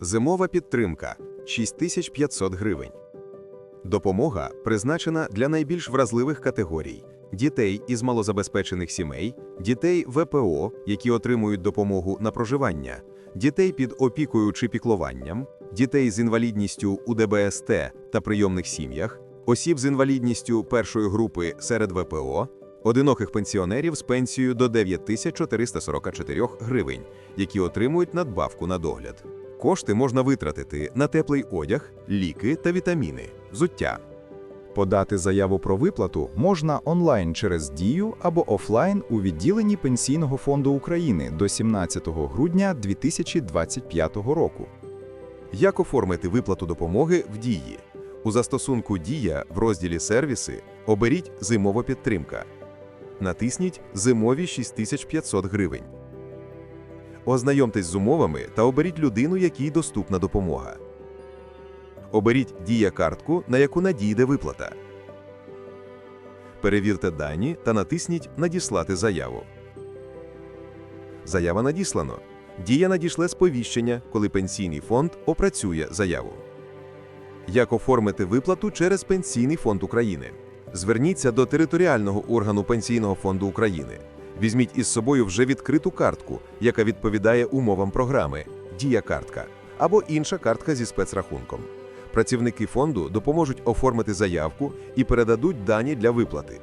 Зимова підтримка 6500 гривень. Допомога призначена для найбільш вразливих категорій: дітей із малозабезпечених сімей, дітей ВПО, які отримують допомогу на проживання, дітей під опікою чи піклуванням, дітей з інвалідністю у ДБСТ та прийомних сім'ях, осіб з інвалідністю першої групи серед ВПО, одиноких пенсіонерів з пенсією до 9444 гривень, які отримують надбавку на догляд. Кошти можна витратити на теплий одяг, ліки та вітаміни, взуття. Подати заяву про виплату можна онлайн через Дію або офлайн у відділенні Пенсійного фонду України до 17 грудня 2025 року. Як оформити виплату допомоги в дії? У застосунку Дія в розділі Сервіси оберіть Зимова підтримка. Натисніть Зимові 6500 гривень. Ознайомтесь з умовами та оберіть людину, якій доступна допомога. Оберіть Дія картку, на яку надійде виплата. Перевірте дані та натисніть Надіслати заяву. Заява надіслано. Дія надішле сповіщення, коли пенсійний фонд опрацює заяву. Як оформити виплату через Пенсійний фонд України? Зверніться до територіального органу Пенсійного фонду України. Візьміть із собою вже відкриту картку, яка відповідає умовам програми Дія картка або інша картка зі спецрахунком. Працівники фонду допоможуть оформити заявку і передадуть дані для виплати.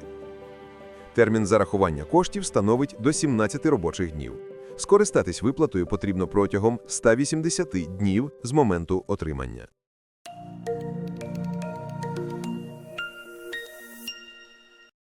Термін зарахування коштів становить до 17 робочих днів. Скористатись виплатою потрібно протягом 180 днів з моменту отримання.